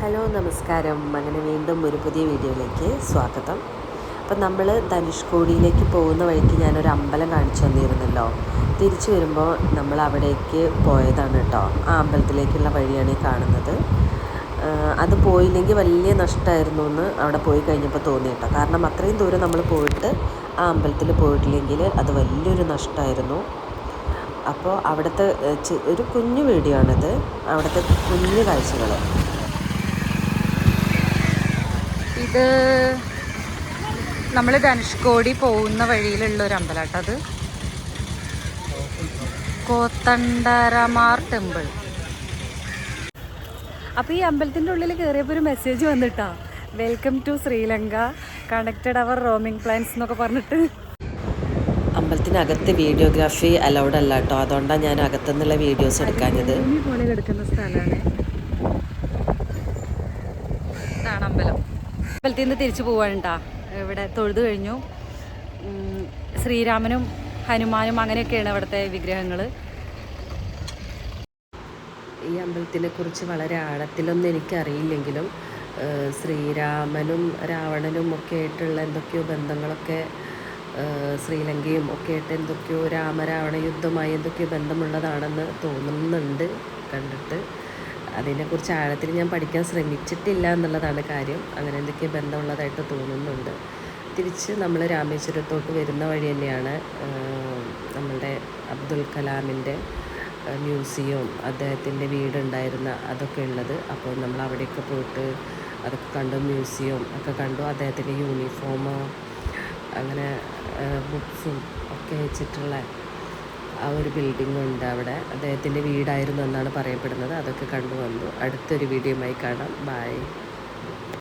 Hello നമസ്കാരം. അങ്ങനെ വീണ്ടും ഒരു പുതിയ വീഡിയോയിലേക്ക് സ്വാഗതം. അപ്പം നമ്മൾ ധനുഷ്കോടിയിലേക്ക് പോകുന്ന വഴിക്ക് ഞാനൊരു അമ്പലം കാണിച്ചു തന്നിരുന്നല്ലോ. തിരിച്ചു വരുമ്പോൾ നമ്മൾ അവിടേക്ക് പോയതാണ് കേട്ടോ ആ അമ്പലത്തിലേക്കുള്ള വഴിയാണ് ഈ കാണുന്നത്. അത് പോയില്ലെങ്കിൽ വലിയ നഷ്ടമായിരുന്നു എന്ന് അവിടെ പോയി കഴിഞ്ഞപ്പോൾ തോന്നി കേട്ടോ കാരണം അത്രയും ദൂരം നമ്മൾ പോയിട്ട് ആ അമ്പലത്തിൽ പോയിട്ടില്ലെങ്കിൽ അത് വലിയൊരു നഷ്ടമായിരുന്നു അപ്പോൾ അവിടുത്തെ ഒരു കുഞ്ഞു വീഡിയോ ആണിത്. അവിടുത്തെ കുഞ്ഞു കാഴ്ചകൾ ഇത് നമ്മൾ ധനുഷ്കോടി പോകുന്ന വഴിയിലുള്ള ഒരു അമ്പലം കേട്ടോ അത് കോത്തണ്ടരമാർ ടെമ്പിൾ. അപ്പോൾ ഈ അമ്പലത്തിന്റെ ഉള്ളിൽ കയറിയപ്പോൾ ഒരു മെസ്സേജ് വന്നിട്ടാ. Welcome to Sri Lanka. Connected our roaming plans എന്നൊക്കെ പറഞ്ഞിട്ട്. അമ്പലത്തിനകത്ത് വീഡിയോഗ്രാഫി അലൗഡ് അല്ല കേട്ടോ അതുകൊണ്ടാണ് ഞാൻ അകത്തുനിന്നുള്ള വീഡിയോസ് എടുക്കാഞ്ഞത്. പോലെ കിടക്കുന്ന സ്ഥലമാണ് ഇതാണ് അമ്പലം. അമ്പലത്തിൽ നിന്ന് തിരിച്ചു പോവാനുണ്ടാ. ഇവിടെ തൊഴുതു കഴിഞ്ഞു. ശ്രീരാമനും ഹനുമാനും അങ്ങനെയൊക്കെയാണ് ഇവിടുത്തെ വിഗ്രഹങ്ങൾ ഈ അമ്പലത്തിനെ കുറിച്ച് വളരെ ആഴത്തിലൊന്നും എനിക്കറിയില്ലെങ്കിലും ശ്രീരാമനും രാവണനും ഒക്കെ ആയിട്ടുള്ള എന്തൊക്കെയോ ബന്ധങ്ങളൊക്കെ ശ്രീലങ്കയും ഒക്കെ ആയിട്ട് എന്തൊക്കെയോ രാമരാവണ യുദ്ധമായി എന്തൊക്കെയോ ബന്ധമുള്ളതാണെന്ന് തോന്നുന്നുണ്ട് കണ്ടിട്ട്. അതിനെക്കുറിച്ച് ആഴത്തിൽ ഞാൻ പഠിക്കാൻ ശ്രമിച്ചിട്ടില്ല എന്നുള്ളതാണ് കാര്യം. അങ്ങനെ എന്തൊക്കെയോ ബന്ധമുള്ളതായിട്ട് തോന്നുന്നുണ്ട്. തിരിച്ച് നമ്മൾ രാമേശ്വരത്തോട്ട് വരുന്ന വഴി തന്നെയാണ് നമ്മളുടെ അബ്ദുൽ കലാമിന്റെ മ്യൂസിയവും അദ്ദേഹത്തിന്റെ വീടുണ്ടായിരുന്ന അതൊക്കെ ഉള്ളത്. അപ്പോൾ നമ്മൾ അവിടെയൊക്കെ പോയിട്ട് അതൊക്കെ കണ്ടു മ്യൂസിയവും ഒക്കെ കണ്ടു അദ്ദേഹത്തിന്റെ യൂണിഫോം അങ്ങനെ ബുക്സും ഒക്കെ വെച്ചിട്ടുള്ള ആ ഒരു ബിൽഡിംഗ് ഉണ്ട് അവിടെ. അദ്ദേഹത്തിന്റെ വീടായിരുന്നു എന്നാണ് പറയപ്പെടുന്നത്. അതൊക്കെ കണ്ടു വന്നു അടുത്തൊരു വീഡിയോയുമായി കാണാം. ബായ്